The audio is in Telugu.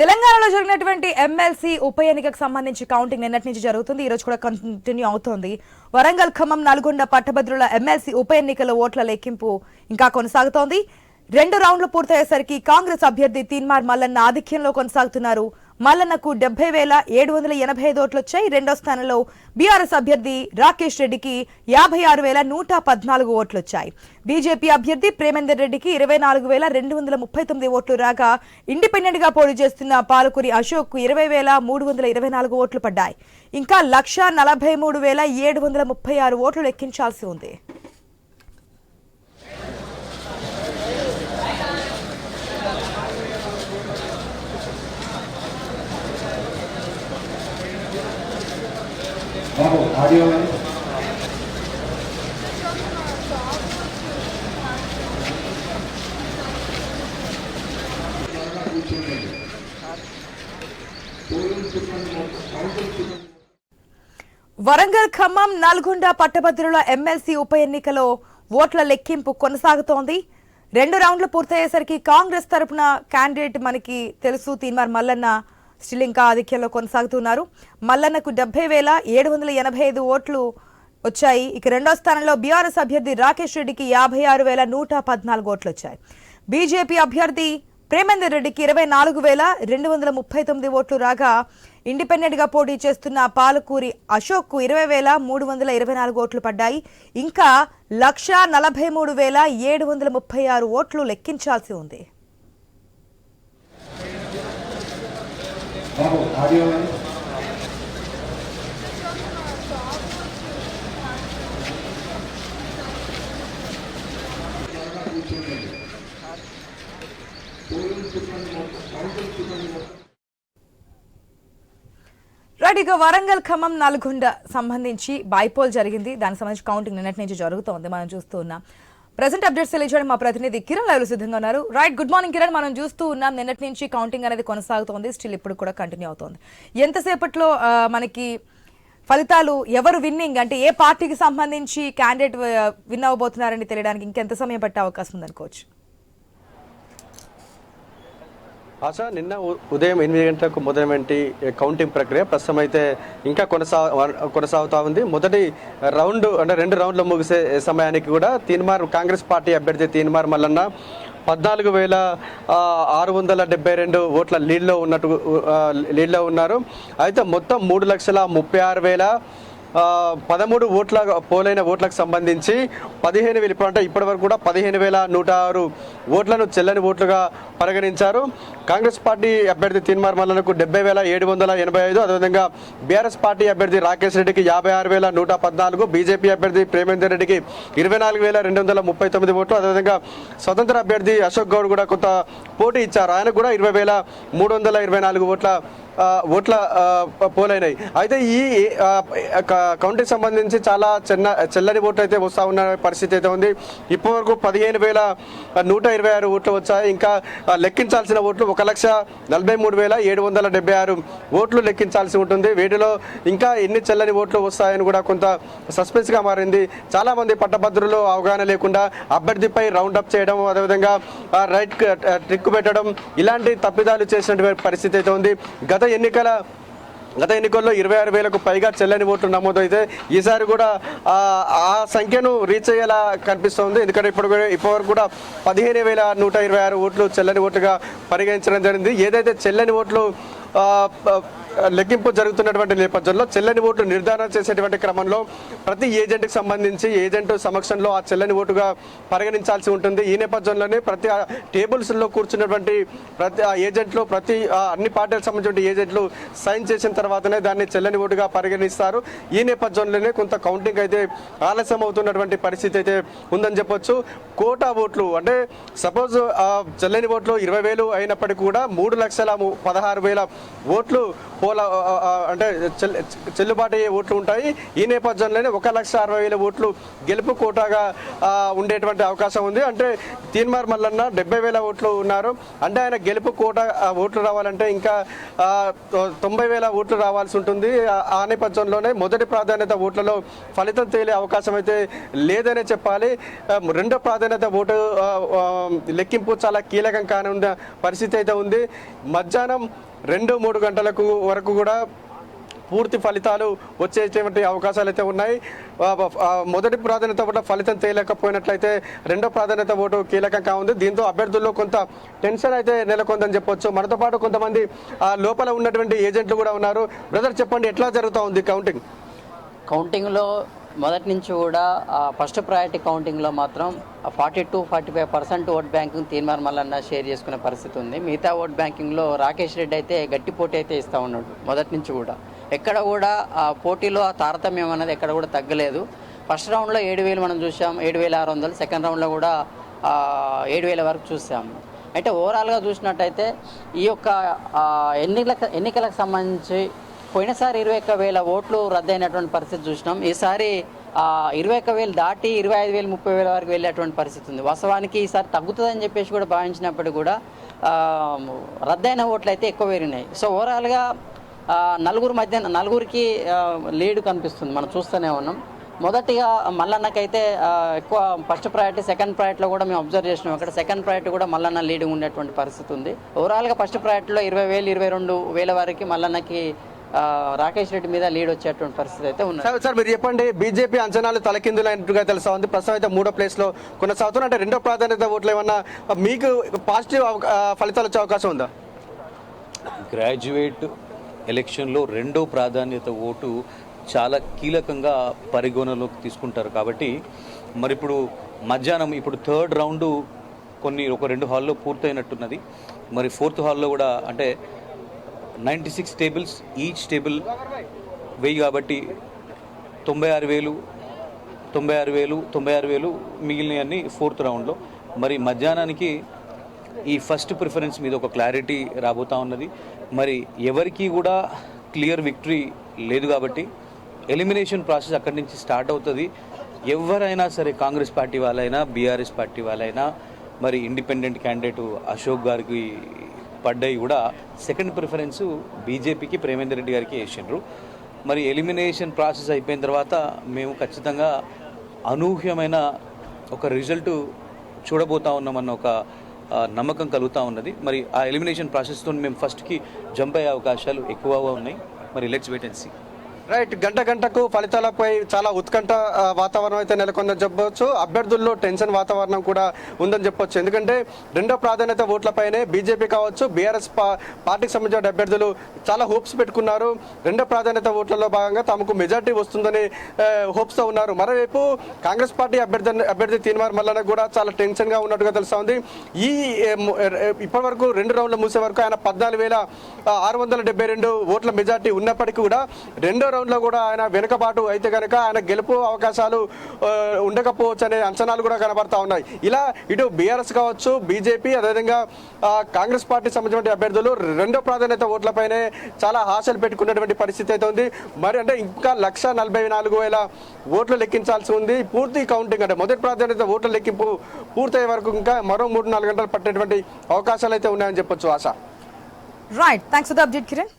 తెలంగాణలో జరిగినటువంటి ఎమ్మెల్సీ ఉప ఎన్నికకు సంబంధించి కౌంటింగ్ నిన్నటి నుంచి జరుగుతుంది. ఈ రోజు కూడా కంటిన్యూ అవుతోంది. వరంగల్ ఖమ్మం నల్గొండ పట్టభద్రుల ఎమ్మెల్సీ ఉప ఎన్నికల ఓట్ల లెక్కింపు ఇంకా కొనసాగుతోంది. రెండు రౌండ్లు పూర్తయ్యేసరికి కాంగ్రెస్ అభ్యర్థి తీన్మార్ మల్లన్న ఆధిక్యంలో కొనసాగుతున్నారు. మల్లన్నకు డెబ్బై వేల ఏడు వందల ఎనభై ఐదు ఓట్లు వచ్చాయి రెండో స్థానంలో బీఆర్ఎస్ అభ్యర్థి రాకేష్ రెడ్డికి యాభై ఆరు వేల నూట పద్నాలుగు ఓట్లు వచ్చాయి బీజేపీ అభ్యర్థి ప్రేమేందర్ రెడ్డికి ఇరవై నాలుగు వేల రెండు వందల ముప్పై తొమ్మిది ఓట్లు రాగా ఇండిపెండెంట్గా పోటీ చేస్తున్న పాలకురి అశోక్కు ఇరవై వేల మూడు వందల ఇరవై నాలుగు ఓట్లు పడ్డాయి. ఇంకా లక్ష నలభై మూడు వేల ఏడు వందల ముప్పై ఆరు ఓట్లు లెక్కించాల్సి ఉంది. బాబు ఆడియో వరంగల్ ఖమ్మం నల్గొండ పట్టభద్రుల ఎమ్మెల్సీ ఉప ఎన్నికలో ఓట్ల లెక్కింపు కొనసాగుతోంది. రెండు రౌండ్లు పూర్తయ్యేసరికి కాంగ్రెస్ తరపున క్యాండిడేట్ మనకి తెలుసు తీన్మార్ మల్లన్న. శ్రీలంక ఆధిక్యంలో కొనసాగుతున్నారు. మల్లన్నకు డెబ్బై వేల ఏడు వందల ఎనభై ఐదు ఓట్లు వచ్చాయి. ఇక రెండో స్థానంలో బీఆర్ఎస్ అభ్యర్థి రాకేష్ రెడ్డికి యాభై ఆరు వేల నూట పద్నాలుగు ఓట్లు వచ్చాయి బీజేపీ అభ్యర్థి ప్రేమేందర్ రెడ్డికి ఇరవై నాలుగు వేల రెండు వందల ముప్పై తొమ్మిది ఓట్లు రాగా ఇండిపెండెంట్గా పోటీ చేస్తున్న పాలకూరి అశోక్కు ఇరవై వేల మూడు వందల ఇరవై నాలుగు ఓట్లు పడ్డాయి. ఇంకా లక్ష నలభై మూడు వేల ఏడు వందల ముప్పై ఆరు ఓట్లు లెక్కించాల్సి ఉంది బాబు ఆడియో కానీ? ఇక వరంగల్ ఖమ్మం నల్గొండ సంబంధించి బైపోల్ జరిగింది. దానికి సంబంధించి కౌంటింగ్ నిన్నటి నుంచి జరుగుతోంది. మనం చూస్తూ ఉన్నాం. ప్రజెంట్ అప్డేట్స్ తెలియజేయడం మా ప్రతినిధి కిరణ్ లైవ్ సిద్ధంగా ఉన్నారు. Right good morning Kiran. మనం చూస్తూ ఉన్నాం. నిన్నటి నుంచి కౌంటింగ్ అనేది కొనసాగుతోంది. స్టిల్ ఇప్పుడు కూడా కంటిన్యూ అవుతోంది. ఎంతసేపట్లో మనకి ఫలితాలు ఎవరు విన్నింగ్ అంటే ఏ పార్టీకి సంబంధించి క్యాండిడేట్ విన్ అవ్వబోతున్నారని తెలియడానికి ఇంకెంత సమయం పట్టే అవకాశం ఉందనుకోవచ్చు? ఆశ నిన్న ఉదయం ఎనిమిది గంటలకు మొదలైనటువంటి కౌంటింగ్ ప్రక్రియ ప్రస్తుతం అయితే ఇంకా కొనసా కొనసాగుతూ ఉంది. మొదటి రౌండ్ అంటే రెండు రౌండ్లు ముగిసే సమయానికి కూడా తీన్మార్ కాంగ్రెస్ పార్టీ అభ్యర్థి తీన్మార్ మల్లన్న పద్నాలుగు వేల ఆరు వందల డెబ్బై రెండు ఓట్ల లీడ్లో ఉన్నట్టు లీడ్లో ఉన్నారు. అయితే మొత్తం మూడు లక్షల ముప్పై ఆరు వేల పదమూడు ఓట్ల పోలైన ఓట్లకు సంబంధించి పదిహేను వేలు ఇప్పుడు అంటే ఇప్పటి వరకు కూడా పదిహేను వేల నూట ఆరు ఓట్లను చెల్లని ఓట్లుగా పరిగణించారు. కాంగ్రెస్ పార్టీ అభ్యర్థి తీన్మార్ మల్లనకు డెబ్బై వేల ఏడు వందల ఎనభై ఐదు అదేవిధంగా బీఆర్ఎస్ పార్టీ అభ్యర్థి రాకేష్ రెడ్డికి యాభై ఆరు వేల నూట పద్నాలుగు బీజేపీ అభ్యర్థి ప్రేమేందర్ రెడ్డికి ఇరవై నాలుగు వేల రెండు వందల ముప్పై తొమ్మిది ఓట్లు అదేవిధంగా స్వతంత్ర అభ్యర్థి అశోక్ గౌడ్ కూడా కొంత పోటీ ఇచ్చారు. ఆయన కూడా ఇరవై వేల మూడు వందల ఇరవై నాలుగు ఓట్ల ఓట్ల పోలైనాయి. అయితే ఈ క- కౌంటీకి సంబంధించి చాలా చిన్న చెల్లని ఓట్లు అయితే వస్తూ ఉన్న పరిస్థితి అయితే ఉంది. ఇప్పటివరకు పదిహేను వేల నూట ఇరవై ఆరు ఓట్లు వచ్చాయి. ఇంకా లెక్కించాల్సిన ఓట్లు ఒక లక్ష నలభై మూడు వేల ఏడు వందల డెబ్బై ఆరు ఓట్లు లెక్కించాల్సి ఉంటుంది. వీటిలో ఇంకా ఎన్ని చెల్లని ఓట్లు వస్తాయని కూడా కొంత సస్పెన్స్గా మారింది. చాలామంది పట్టభద్రులు అవగాహన లేకుండా అభ్యర్థిపై రౌండ్ అప్ చేయడం అదేవిధంగా రైట్ ట్రిక్ పెట్టడం ఇలాంటి తప్పిదాలు చేసినటువంటి పరిస్థితి అయితే ఉంది. గత గత ఎన్నికల గత ఎన్నికల్లో ఇరవై ఆరు వేలకు పైగా చెల్లని ఓట్లు నమోదైతే ఈసారి కూడా ఆ సంఖ్యను రీచ్ అయ్యేలా కనిపిస్తోంది. ఎందుకంటే ఇప్పుడు ఇప్పటివరకు కూడా పదిహేను వేల నూట ఇరవై ఆరు ఓట్లు చెల్లని ఓట్లుగా పరిగణించడం జరిగింది. ఏదైతే చెల్లని ఓట్లు లెక్కింపు జరుగుతున్నటువంటి నేపథ్యంలో చెల్లని ఓట్లు నిర్ధారణ చేసేటువంటి క్రమంలో ప్రతి ఏజెంట్కి సంబంధించి ఏజెంట్ సమక్షంలో ఆ చెల్లని ఓటుగా పరిగణించాల్సి ఉంటుంది. ఈ నేపథ్యంలోనే ప్రతి ఆ టేబుల్స్లో కూర్చున్నటువంటి ప్రతి ఆ ఏజెంట్లు ప్రతి అన్ని పార్టీలకు సంబంధించిన ఏజెంట్లు సైన్ చేసిన తర్వాతనే దాన్ని చెల్లని ఓటుగా పరిగణిస్తారు. ఈ నేపథ్యంలోనే కొంత కౌంటింగ్ అయితే ఆలస్యం అవుతున్నటువంటి పరిస్థితి అయితే ఉందని చెప్పొచ్చు. కోటా ఓట్లు అంటే సపోజ్ చెల్లని ఓట్లు ఇరవై వేలు అయినప్పటికీ కూడా మూడు లక్షల పదహారు వేల ఓట్లు పోల అంటే చెల్- చెల్లుబాటు అయ్యే ఓట్లు ఉంటాయి. ఈ నేపథ్యంలోనే ఒక లక్ష అరవై వేల ఓట్లు గెలుపు కోటాగా ఉండేటువంటి అవకాశం ఉంది. అంటే తీన్మార్ మల్లన్న డెబ్బై వేల ఓట్లు ఉన్నారు. అంటే ఆయన గెలుపు కోట ఓట్లు రావాలంటే ఇంకా తొంభై వేల ఓట్లు రావాల్సి ఉంటుంది. ఆ- నేపథ్యంలోనే మొదటి ప్రాధాన్యత ఓట్లలో ఫలితం తేలే అవకాశం అయితే లేదనే చెప్పాలి. రెండో ప్రాధాన్యత ఓటు లెక్కింపు చాలా కీలకం కానున్న పరిస్థితి అయితే ఉంది. మధ్యాహ్నం రెండు మూడు గంటలకు వరకు కూడా పూర్తి ఫలితాలు వచ్చేటువంటి అవకాశాలు అయితే ఉన్నాయి. మొదటి ప్రాధాన్యత ఓటు ఫలితం తేలేకపోయినట్లయితే రెండో ప్రాధాన్యత ఓటు కీలకంగా ఉంది. దీంతో అభ్యర్థుల్లో కొంత టెన్షన్ అయితే నెలకొందని చెప్పొచ్చు. మనతో పాటు కొంతమంది ఆ, లోపల ఉన్నటువంటి ఏజెంట్లు కూడా ఉన్నారు. బ్రదర్ చెప్పండి ఎట్లా జరుగుతూ ఉంది కౌంటింగ్? కౌంటింగ్లో మొదటి నుంచి కూడా ఫస్ట్ ప్రయారిటీ కౌంటింగ్లో మాత్రం forty two forty five percent vote banking Teenmar Mallanna share చేసుకునే పరిస్థితి ఉంది. మిగతా ఓట్ బ్యాంకింగ్లో రాకేష్ రెడ్డి అయితే గట్టి పోటీ అయితే ఇస్తూ ఉన్నాడు మొదటి నుంచి కూడా. ఎక్కడ కూడా ఆ పోటీలో ఆ తారతమ్యం అనేది ఎక్కడ కూడా తగ్గలేదు. ఫస్ట్ రౌండ్లో ఏడు వేలు మనం చూసాం ఏడు వేల ఆరు వందలు. సెకండ్ రౌండ్లో కూడా ఏడు వేల వరకు చూసాము అయితే ఓవరాల్గా చూసినట్టయితే ఈ యొక్క ఎన్నికల ఎన్నికలకు సంబంధించి పోయినసారి ఇరవై ఒక్క వేల ఓట్లు రద్దయినటువంటి పరిస్థితి చూసినాం. ఈసారి ఇరవై ఒక్క వేలు దాటి ఇరవై ఐదు వేలు ముప్పై వేల వరకు వెళ్ళేటువంటి పరిస్థితి ఉంది. వాస్తవానికి ఈసారి తగ్గుతుందని చెప్పేసి కూడా భావించినప్పటికీ కూడా రద్దయిన ఓట్లు అయితే ఎక్కువ పెరిగినాయి. సో ఓవరాల్గా నలుగురు మధ్య నలుగురికి లీడ్ కనిపిస్తుంది. మనం చూస్తూనే ఉన్నాం. మొదటిగా మల్లన్నకైతే ఎక్కువ ఫస్ట్ ప్రయారిటీ సెకండ్ ప్రయారిటీలో కూడా మేము అబ్జర్వ్ చేసినాం. అక్కడ సెకండ్ ప్రయారిటీ కూడా మల్లన్న లీడింగ్ ఉండేటువంటి పరిస్థితి ఉంది. ఓవరాల్గా ఫస్ట్ ప్రయారిటీలో ఇరవై వేలు ఇరవై రెండు వేల వరకు మల్లన్నకి రాకేష్ రెడ్డి మీద లీడ్ వచ్చేటువంటి పరిస్థితి అయితే ఉన్నది. సార్ మీరు చెప్పండి బీజేపీ అంచనాలు తలకిందులైనట్టుగా తెలుసా ఉంది. ప్రస్తుతం అయితే మూడో ప్లేస్లో కొనసాగుతున్నా అంటే రెండో ప్రాధాన్యత ఓట్లు ఏమన్నా మీకు పాజిటివ్ ఫలితాలు వచ్చే అవకాశం ఉందా? గ్రాడ్యుయేట్ ఎలక్షన్లో రెండో ప్రాధాన్యత ఓటు చాలా కీలకంగా పరిగణలోకి తీసుకుంటారు. కాబట్టి మరి ఇప్పుడు మధ్యాహ్నం ఇప్పుడు థర్డ్ రౌండ్ కొన్ని ఒక రెండు హాల్లో పూర్తయినట్టున్నది. మరి ఫోర్త్ హాల్లో కూడా అంటే ninety six tables each table వెయ్యి కాబట్టి తొంభై ఆరు వేలు తొంభై ఆరు వేలు తొంభై ఆరు వేలు మిగిలినవన్నీ ఫోర్త్ రౌండ్లో మరి మధ్యాహ్నానికి ఈ ఫస్ట్ ప్రిఫరెన్స్ మీద ఒక క్లారిటీ రాబోతా ఉన్నది. మరి ఎవరికీ కూడా క్లియర్ విక్టరీ లేదు కాబట్టి ఎలిమినేషన్ ప్రాసెస్ అక్కడి నుంచి స్టార్ట్ అవుతుంది. ఎవరైనా సరే కాంగ్రెస్ పార్టీ వాళ్ళైనా బీఆర్ఎస్ పార్టీ వాళ్ళైనా మరి ఇండిపెండెంట్ క్యాండిడేట్ అశోక్ గారికి పడ్డాయి కూడా. సెకండ్ ప్రిఫరెన్స్ బీజేపీకి ప్రేమేందర్ రెడ్డి గారికి వేసిండ్రు. మరి ఎలిమినేషన్ ప్రాసెస్ అయిపోయిన తర్వాత మేము ఖచ్చితంగా అనూహ్యమైన ఒక రిజల్ట్ చూడబోతా ఉన్నామన్న ఒక నమ్మకం కలుగుతూ ఉన్నది. మరి ఆ ఎలిమినేషన్ ప్రాసెస్తో మేము ఫస్ట్కి జంప్ అయ్యే అవకాశాలు ఎక్కువగా ఉన్నాయి. మరి let's wait and see right గంట గంటకు ఫలితాలపై చాలా ఉత్కంఠ వాతావరణం అయితే నెలకొందని చెప్పవచ్చు. అభ్యర్థుల్లో టెన్షన్ వాతావరణం కూడా ఉందని చెప్పొచ్చు. ఎందుకంటే రెండో ప్రాధాన్యత ఓట్లపైనే బీజేపీ కావచ్చు బీఆర్ఎస్ పార్టీకి సంబంధించిన అభ్యర్థులు చాలా హోప్స్ పెట్టుకున్నారు. రెండో ప్రాధాన్యత ఓట్లలో భాగంగా తమకు మెజార్టీ వస్తుందని హోప్స్తో ఉన్నారు. మరోవైపు కాంగ్రెస్ పార్టీ అభ్యర్థి అభ్యర్థి తీన్మార్ మల్లన కూడా చాలా టెన్షన్గా ఉన్నట్టుగా తెలుస్తా ఉంది. ఈ ఇప్పటి వరకు రెండు రౌండ్లు మూసే వరకు ఆయన పద్నాలుగు వేల ఆరు వందల డెబ్బై రెండు ఓట్ల మెజార్టీ ఉన్నప్పటికీ కూడా రెండో రౌండ్లో కూడా ఆయన వెనుకబాటు అయితే కనుక ఆయన గెలుపు అవకాశాలు ఉండకపోవచ్చు అనే అంచనాలు కూడా కనబడతా ఉన్నాయి. ఇలా ఇటు బీఆర్ఎస్ కావచ్చు బీజేపీ అదేవిధంగా కాంగ్రెస్ పార్టీ సంబంధించిన అభ్యర్థులు రెండో ప్రాధాన్యత ఓట్లపైనే చాలా ఆశలు పెట్టుకున్నటువంటి పరిస్థితి అయితే ఉంది. మరి అంటే ఇంకా లక్ష నలభై నాలుగు వేల ఓట్లు లెక్కించాల్సి ఉంది. పూర్తి కౌంటింగ్ అంటే మొదటి ప్రాధాన్యత ఓట్ల లెక్కింపు పూర్తయ్యే వరకు ఇంకా మరో మూడు నాలుగు గంటలు పట్టేటువంటి అవకాశాలు అయితే ఉన్నాయని చెప్పొచ్చు ఆశ. Right thanks for the update Kiran